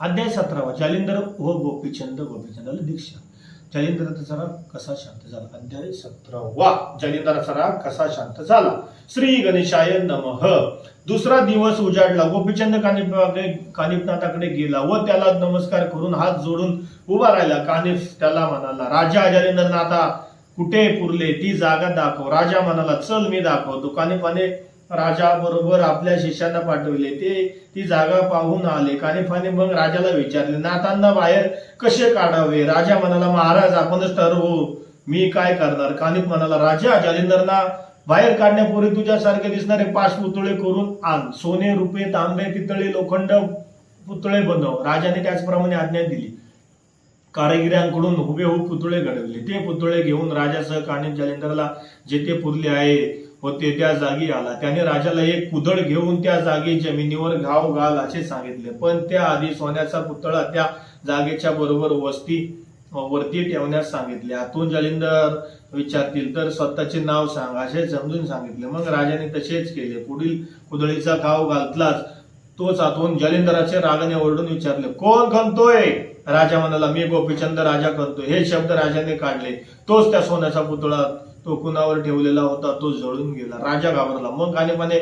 अध्याय सतरावा जालिंदर व गोपीचंद गोपीचंदाला दीक्षा. जालिंदराचा सराव कसा शांत झाला? अध्याय सतरावा जालिंदराचा सराव कसा शांत झाला? श्री गणेशाय नमः. दुसरा दिवस उजाडला. गोपीचंद कानिप कानिपनाथाकडे गेला व त्याला नमस्कार करून हात जोडून उभा राहिला. कानिफ त्याला म्हणाला राजा जालिंदरनाथा कुठे पुरले? ती जागा दाखव. राजा म्हणाला चल मी दाखवतो. कानिपाने राजा बरोबर आपल्या शिष्यांना पाठवले. ते ती जागा पाहून आले. कानिफाने मग राजाला विचारले नाथांना बाहेर कसे काढावे? राजा म्हणाला महाराज आपणच ठरवू. मी काय करणार? कानिफ म्हणाला राजा जालिंदरना बाहेर काढण्यापूर्वी तुझ्यासारखे दिसणारे पाच पुतळे करून आण. सोने रुपये तांबे पितळे लोखंड पुतळे बनव. राजाने त्याचप्रमाणे आज्ञा दिली. कारागिरांकडून हुबेहूब पुतळे घडवले. ते पुतळे घेऊन राजासह कानिफ जालिंदरला जेथे पुरले आहे होते त्या जागी आला. त्याने राजाला एक कुदळ घेऊन त्या जागी जमिनीवर घाव घाल असे सांगितले. पण त्याआधी सोन्याचा पुतळा त्या जागेच्या बरोबर वस्ती वरती ठेवण्यास सांगितले. आतून जालिंदर विचारतील तर स्वतःचे नाव सांग असे समजून सांगितले. मग राजाने तसेच केले. पुढील कुदळीचा घाव घालतलाच तोच आतून जालिंदराचे रागाने ओरडून विचारले कोण खणतोय? राजा म्हणाला मी गोपीचंद राजा करतोय हे शब्द राजाने काढले. तोच त्या सोन्याचा पुतळा तो कुणावर ठेवलेला होता तो जळून गेला. राजा घाबरला. मग कानिफाने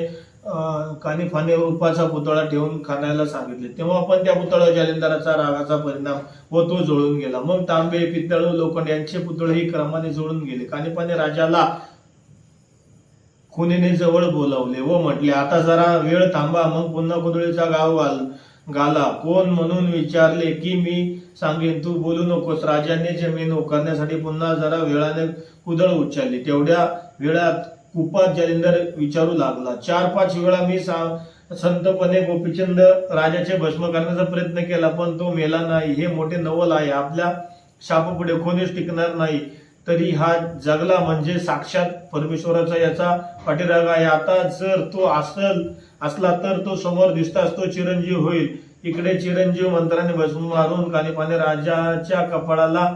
कानिफाने रूपाचा पुतळा ठेवून खाण्याला सांगितले. तेव्हा पण त्या पुतळा जालिंदराचा रागाचा परिणाम व तो जळून गेला. मग तांबे पितळ लोखंड यांचे पुतळेही क्रमाने जळून गेले. कानिफाने राजाला खुनीने जवळ बोलावले व म्हटले आता जरा वेळ थांबा मग पुन्हा कुदळीचा गाव घाल गाला. कोण म्हणून विचारले की मी सांगेन तू बोलू नकोस राजाने जमीन उकारण्यासाठी पुन्हा जरा वेळाने कुदळ उच्चारली तेवढ्या वेळात कुपात जालिंदर विचारू लागला. चार पाच वेळा मी सा- संतपणे गोपीचंद राजाचे भस्म करण्याचा प्रयत्न केला पण तो मेला नाही. हे मोठे नवल आहे. आपल्या शापापुढे कोणीच टिकणार नाही. तरी हा जगला म्हणजे साक्षात परमेश्वराचा याचा पाठीराग आहे. आता जर तो असल असला तर तो समोर दिसताच तो चिरंजीव होईल. इकडे चिरंजीव मंत्राने भस्म मारून कालिपाने राजाच्या कपाळाला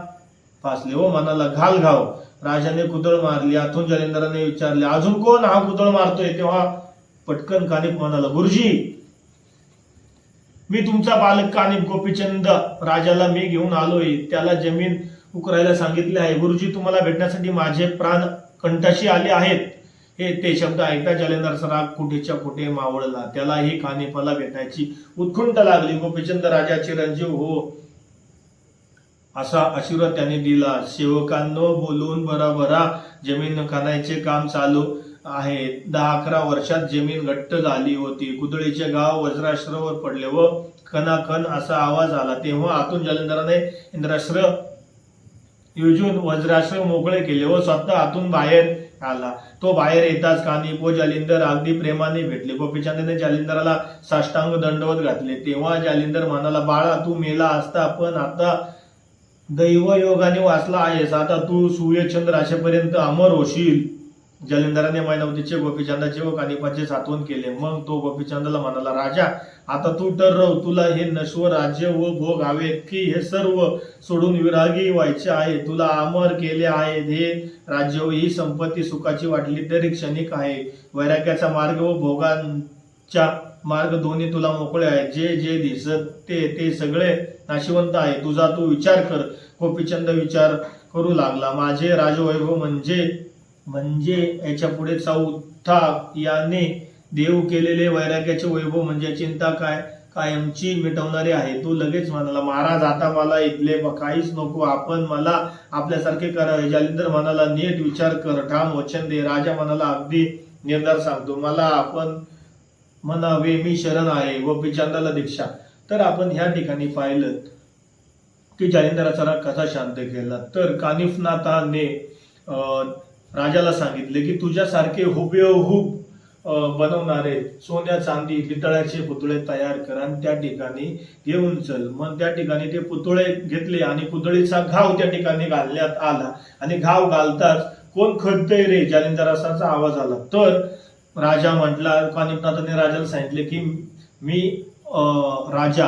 फासले. हो मनाला घाल घाव. राजाने कुदळ मारली आतून जलेंद्राने विचारले अजून कोण हा कुदळ मारतोय? तेव्हा पटकन कानिप म्हणाला गुरुजी मी तुमचा बालक कानिप गोपीचंद. राजाला मी घेऊन आलोय. त्याला जमीन उकरायला सांगितले आहे. गुरुजी तुम्हाला भेटण्यासाठी माझे प्राण कंठाशी आले आहेत. हे ते शब्द ऐकता जालिंदरचा राग कुठेच्या कुठे मावळला? त्यालाही कानिपाला भेटायची उत्खुंट लागली. गोपीचंद राजा चिरंजीव हो. असा आशीर्वाद त्याने दिला. सेवकांनो बोलून भराभरा जमीन खाणायचे काम चालू आहे. दहा अकरा वर्षात जमीन घट्ट झाली होती. कुदळीचे गाव वज्राश्रवर पडले व खनाखन असा आवाज आला. तेव्हा आतून जलंधराने इंद्राश्र युजून वज्राश्र मोकळे केले व स्वतः आतून बाहेर आला तो बाहेर येताच कानिप व जालिंदर अगदी प्रेमाने भेटले. गोपीचंदने जालिंदराला साष्टांग दंडवत घातले. तेव्हा जालिंदर म्हणाला बाळा तू मेला असता पण आता दैवयोगाने वाचला आहेस. आता तू सूर्यचंद्र असेपर्यंत अमर होशील. जालिंदराने मायनवतीचे गोपीचंदाचे व कानिपाचे सातवण केले. मग तो गोपीचंदाला म्हणाला राजा आता तू ठरव तुला हे नश्व राज्य व भोग हवेत की हे सर्व सोडून विरागी व्हायचे आहे. तुला अमर केले आहे. हे राज्य व ही संपत्ती सुखाची वाटली तरी क्षणिक आहे. वैराग्याचा मार्ग व भोगांच्या मार्ग दोन्ही तुला मोकळे आहे जे जे दिसत ते ते सगळे नाशिवंत आहे. तुझा तू विचार कर. गोपीचंद विचार करू लागला. माझे राजवैभव म्हणजे म्हणजे याच्यापुढे चौथा याने देव केलेले वैराग्याचे वैभव म्हणजे चिंता काय? कायमची मिटवणारी आहे. तो लगेच म्हणाला महाराज आता मला इथले काहीच नको. आपण मला आपल्यासारखे करावे जालिंदर म्हणाला नीट विचार कर ठाम वचन दे. राजा म्हणाला अगदी निर्धार सांगतो. मला आपण म्हणावे मी शरण आहे व पिचांदाला दीक्षा. तर आपण ह्या ठिकाणी पाहिलं की जालिंदराचा राग कसा शांत केला. तर कानिफनाथाने अं, राजाला सांगितले की तुझ्यासारखे हुबेहूब बनवणारे सोन्या चांदी पितळ्याचे पुतळे तयार कर आणि त्या ठिकाणी घेऊन चल. मग त्या ठिकाणी ते पुतळे घेतले आणि पुतळीचा घाव त्या ठिकाणी घालण्यात आला. आणि घाव घालताच कोण खडतय रे? जालिंदराचा आवाज आला. तर राजा म्हटला कानिपनाथाने राजाला सांगितले की मी राजा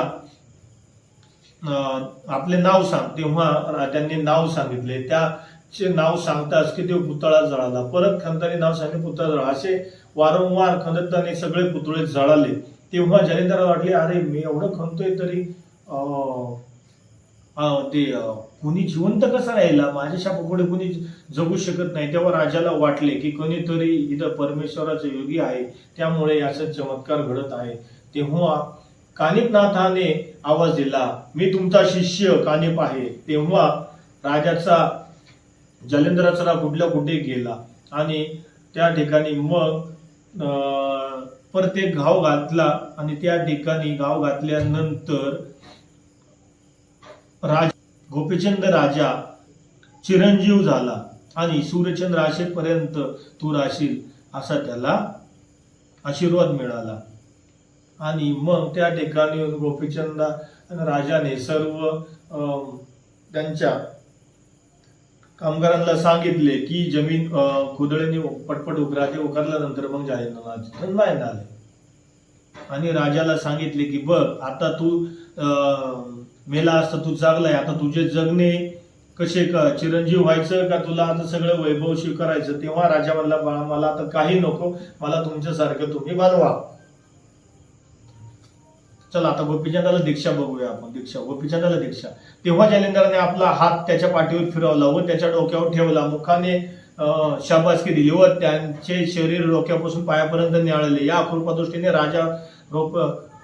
आपले नाव सांग. तेव्हा राजांनी नाव सांगितले. त्या चे नाव सांगताच की ते पुतळा जळाला. परत खंताने नाव सांगितले पुतळा जळा असे वारंवार खंदताने सगळे पुतळे जळाले. तेव्हा जलेंद्राला वाटले अरे मी एवढं खणतोय तरी ते कुणी जिवंत कसा राहिला? माझ्या शापापुढे कुणी जगू शकत नाही. तेव्हा राजाला वाटले की कोणीतरी इथं परमेश्वराचं योगी आहे. त्यामुळे याचा चमत्कार घडत आहे. तेव्हा कानिपनाथाने आवाज दिला मी तुमचा शिष्य कानिप आहे. तेव्हा राजाचा जलेंद्राचा कुठल्या कुठे गेला? आणि त्या ठिकाणी मग अं, परत एक घाव घातला आणि त्या ठिकाणी घाव घातल्यानंतर राज गोपीचंद राजा चिरंजीव झाला आणि सूर्यचंद्र राशीपर्यंत तू राशील असा त्याला आशीर्वाद मिळाला. आणि मग त्या ठिकाणी गोपीचंद राजाने सर्व अं, त्यांच्या कामगारांना सांगितले की जमीन अं, पटपट उकरा ते उकरल्यानंतर मग जाहीरनामा नाही आले. आणि राजाला सांगितले की बघ आता तू मेला असता तू जागलाय आता तुझे जगणे कसे का? चिरंजीव व्हायचं का तुला? आता सगळं वैभव करायचं तेव्हा राजा म्हणला बाळा मला आता काही नको. मला तुमच्यासारखं तुम्ही बनवा. चला आता गोपीचंदाला दीक्षा बघूया आपण दीक्षा गोपीचंदाला दीक्षा. तेव्हा जालिंदराने आपला हात त्याच्या पाठीवर फिरवला व त्याच्या डोक्यावर ठेवला. मुखाने शाबासकी दिली व त्यांचे शरीर डोक्यापासून पायापर्यंत निळाले. या कृपादृष्टीने राजा रोप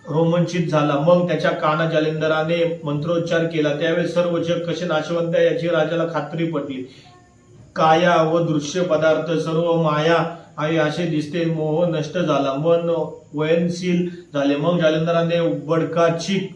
रोमांचित झाला. मग त्याच्या काना जालिंदराने मंत्रोच्चार केला. त्यावेळी सर्व जग कसे नाशवंत याची राजाला खात्री पटली. काया व दृश्य पदार्थ सर्व माया आहे असे दिसते मोह नष्ट झाला मन वयनशील झाले. मग जालंधराने बडका चीक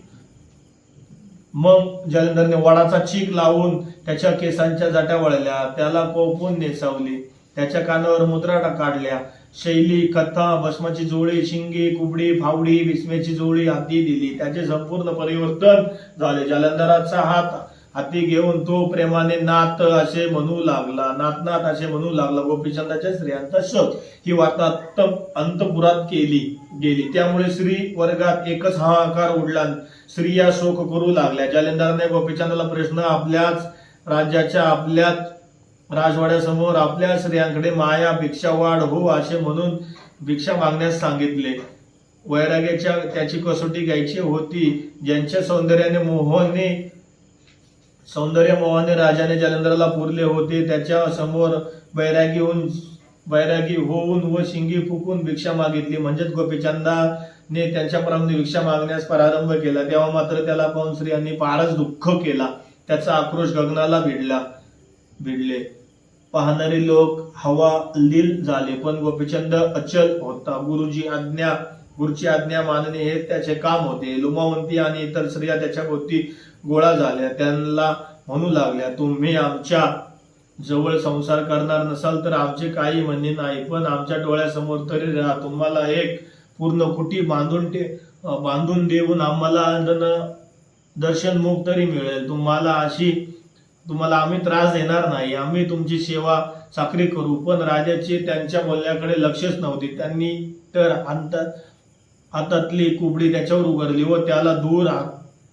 मग जालंधरने वडाचा चीक लावून त्याच्या केसांच्या जाट्या वळल्या. त्याला कोपून नेसावली. त्याच्या कानावर मुद्रा काढल्या. शैली कथा भस्माची जोळी शिंगी कुबडी फावडी विस्मेची जोळी हाती दिली. त्याचे संपूर्ण परिवर्तन झाले. जालंधराचा हात हाती घेऊन तो प्रेमाने नात असे म्हणू लागला नातनाथ असे म्हणू लागला गोपीचंदाच्या स्त्रियांचा शोध. ही वार्ता अंतपुरात केली गेली. त्यामुळे श्री वर्गात एकच हाहाकार उडला. स्त्रिया शोक करू लागल्या. जालिंदराने गोपीचंदाला प्रश्न आपल्याच राज्याच्या आपल्याच राजवाड्यासमोर आपल्या स्त्रियांकडे माया भिक्षावाढ हो असे म्हणून भिक्षा मागण्यास सांगितले. वैराग्याच्या त्याची कसोटी घ्यायची होती. ज्यांच्या सौंदर्याने मोहने सौंदर्यमोहाने राजाने जालंधराला पुरले होते. त्याच्यासमोर बैरागी होऊन बैरागी होऊन व शिंगी फुकून भिक्षा मागितली. म्हणजेच गोपीचंदाने त्यांच्याप्रमाणे भिक्षा मागण्यास प्रारंभ केला. तेव्हा मात्र त्याला पाहून स्त्रियांनी फारच दुःख केला. त्याचा आक्रोश गगनाला भिडला भिडले. पाहणारे लोक हवा लील झाले पण गोपीचंद अचल होता. गुरुजी आज्ञा गुरुची आज्ञा मानणे हे त्याचे काम होते. लुमावंती आणि इतर स्त्रिया त्याच्या भोवती गोळा झाल्या त्यांना म्हणू लागल्या तुम्ही आमच्या जवळ संसार करणार नसाल तर आमचे काही म्हणणे नाही पण आमच्या डोळ्यासमोर तरी राहा. तुम्हाला एक पूर्ण कुटी बांधून ते बांधून देऊन आम्हाला दर्शन मुख तरी मिळेल. तुम्हाला अशी तुम्हाला आम्ही त्रास देणार नाही. आम्ही तुमची सेवा चाकरी करू. पण राजाचे त्यांच्या बोलण्याकडे लक्षच नव्हते. त्यांनी तर हातात हातातली कुबडी त्याच्यावर उघडली व त्याला दूर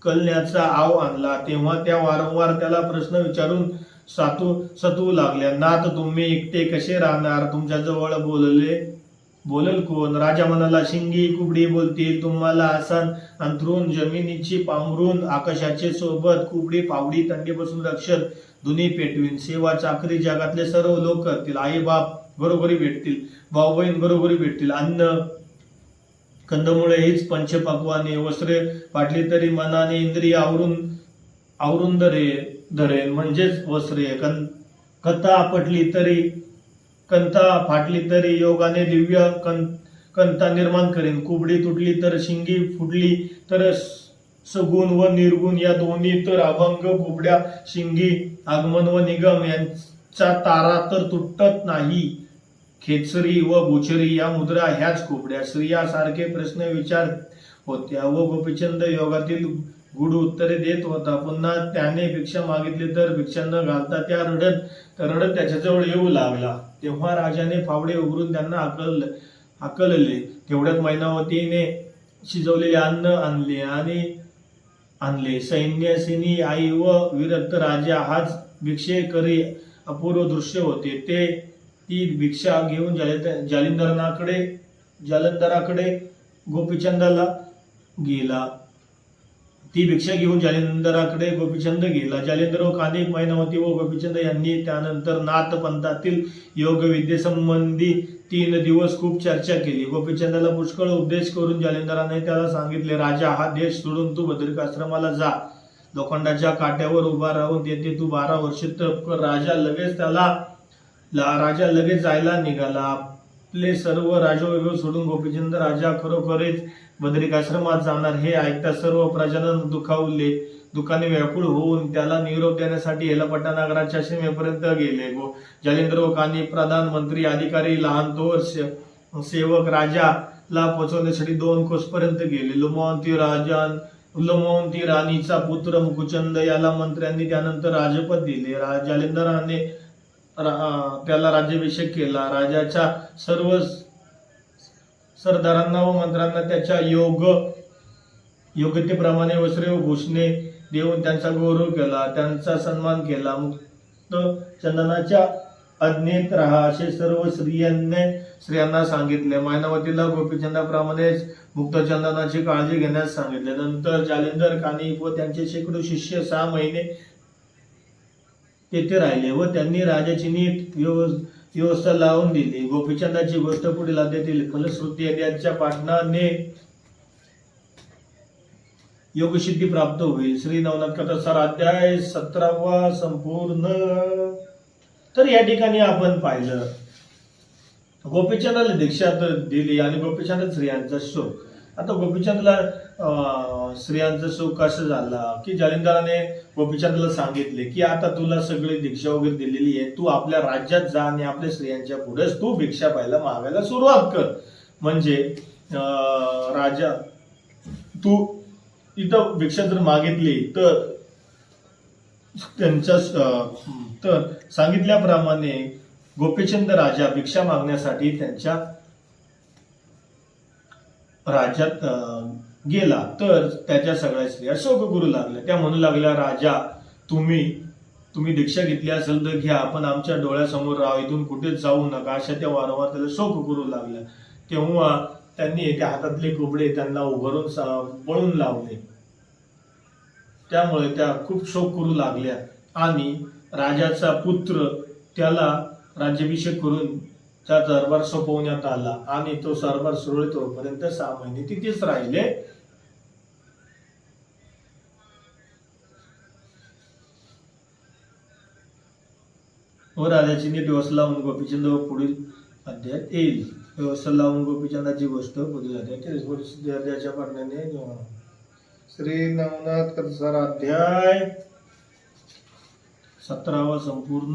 कलण्याचा आव आणला. तेव्हा त्या वारंवार त्याला प्रश्न विचारून सातू सतू लागल्या. नाथ तुम्ही एकटे कसे राहणार? तुमच्या जवळ बोलले बोलल कोण? राजा म्हणाला शिंगी कुबडी बोलतील. तुम्हाला आसन अंथरून जमिनीची पांघरून आकाशाचे सोबत कुबडी पावडी थंडीपासून रक्षण दुनी पेटवीन. सेवा चाकरी जगातले सर्व लोक करतील. आई बाप बरोबरी भेटतील. भाऊ बहीण बरोबरी भेटतील. अन्न कंदमुळे हीच पंचपक्वाने वस्त्रे फाटली तरी मनाने इंद्रिय आवरून आवरून धरे धरेन म्हणजेच वस्त्रे. कं कथा पटली तरी कंथा फाटली तरी योगाने दिव्य कं कंथा निर्माण करेन. कुबडी तुटली तर शिंगी फुटली तर सगुण व निर्गुण या दोन्ही तर अभंग कुबड्या शिंगी आगमन व निगम यांचा तारा तर तुटत नाही. खेचरी व बुचरी या मुद्रा ह्याच कुबड्या स्त्रियासारखे प्रश्न विचार होत्या व गोपीचंद योगातील गुढ उत्तरे देत होता. पुन्हा त्याने भिक्षा मागितली तर भिक्षा न घालता त्या रडत रडत त्याच्याजवळ येऊ लागला. तेव्हा राजाने फावडे उघडून त्यांना आकल आकलले. तेवढ्यात मैनावतीने शिजवलेले अन्न आणले आणि आणले. सैन्यासिनी आई व विरक्त राजा हाच भिक्षेकरी अपूर्व दृश्य होते. ते ती भिक्षा घेऊन जालिंद- जालिंदराकडे जालंधराकडे गोपीचंदाला गेला. ती भिक्षा घेऊन जालिंदराकडे गोपीचंद गेला. जालिंदर हो व कानिक मैनावती व गोपीचंद यांनी त्यानंतर नाथ पंथातील योग विद्येसंबंधी तीन दिवस खूप चर्चा केली. गोपीचंदाला पुष्कळ उपदेश करून जालिंदराने त्याला सांगितले राजा हा देश सोडून तू बद्रिकाश्रमाला जा. लोखंडाच्या काट्यावर उभा राहून तेथे तू बारा वर्ष तप कर. राजा लगेच त्याला ला- राजा लगेच जायला निघाला. आपले सर्व राजवैभव सोडून गोपीचंद राजा खरोखरच बद्रिकाश्रमात जाणार हे ऐकता सर्व प्रजानं दुखावले. दुःखाने व्याकुळ होऊन त्याला निरोप देण्यासाठी हेलपट्टा नगराच्या सीमेपर्यंत गेले. गो जालेंद्र कानी प्रधानमंत्री अधिकारी लहान थोर सेवक राजाला पोहोचवण्यासाठी दोन कोसपर्यंत गेले. लुमावंती राजान लुमावंती राणीचा पुत्र मुकुचंद याला मंत्र्यांनी त्यानंतर राजपद दिले. रा- जालिंदराने त्याला राज्याभिषेक केला. राजाच्या सर्व सरदारांना व मंत्र्यांना त्याच्या योग योग्यतेप्रमाणे वस्त्रे व भूषणे देऊन त्यांचा गौरव केला. त्यांचा सन्मान केला. मुक्त चंदनाच्या आज्ञेत राहा असे सर्व स्त्रियांनी स्त्रियांना सांगितले. मायनावतीला गोपीचंदाप्रमाणेच मुक्त चंदनाची काळजी घेण्यास सांगितले. नंतर जालिंदर कानिक व त्यांचे शेकडो शिष्य सहा महिने तेथे राहिले व त्यांनी राजाची नीट व्यवस्था लावून दिली. गोपीचंदाची गोष्ट पुढे अध्यातील फलश्रुती यांच्या पाठनाने योगसिद्धी प्राप्त होईल. श्री नवनाथ कथा सर अध्याय सतरावा संपूर्ण. तर या ठिकाणी आपण पाहिलं. गोपीचंदाला दीक्षा दिली आणि गोपीचंद स्त्रियांचा शोक. आता गोपीचंदला अं, स्त्रियांचा शोक कसं झाला? की जालिंदराने गोपीचंदला सांगितले की आता तुला सगळी दीक्षा वगैरे दिलेली आहे. तू आपल्या राज्यात जा आणि आपल्या स्त्रियांच्या पुढेच तू भिक्षा पाहायला मागायला सुरुवात कर. म्हणजे राजा तू इथं भिक्षा जर मागितली तर त्यांच्या तर सांगितल्याप्रमाणे गोपीचंद राजा भिक्षा मागण्यासाठी त्यांच्या राज्यात गेला तर त्याच्या सगळ्या स्त्रिया शोक करू लागल्या. त्या म्हणू लागल्या राजा तुम्ही तुम्ही दीक्षा घेतली असेल तर घ्या आपण आमच्या डोळ्यासमोर राहा इथून कुठेच जाऊ नका. अशा त्या वारंवार त्याला शोक करू लागल्या. तेव्हा त्यांनी त्या हातातले कुबडे त्यांना उभारून सा- पळून लावले. त्यामुळे त्या खूप शोक करू लागल्या. आणि राजाचा पुत्र त्याला राज्याभिषेक करून त्या दरबार सोपवण्यात आला आणि तो सरबार सुरळीत होईपर्यंत सहा महिने तिथेच राहिले. व राजाची नीट व्यवस्था लावून गोपीचंद व पुढील अध्यायात येईल. व्यवस्था लावून गोपीचंदाची गोष्ट पुढील अध्यायात अध्यायाच्या पाठण्याने श्री नवनाथ कथासार अध्याय सतरावा संपूर्ण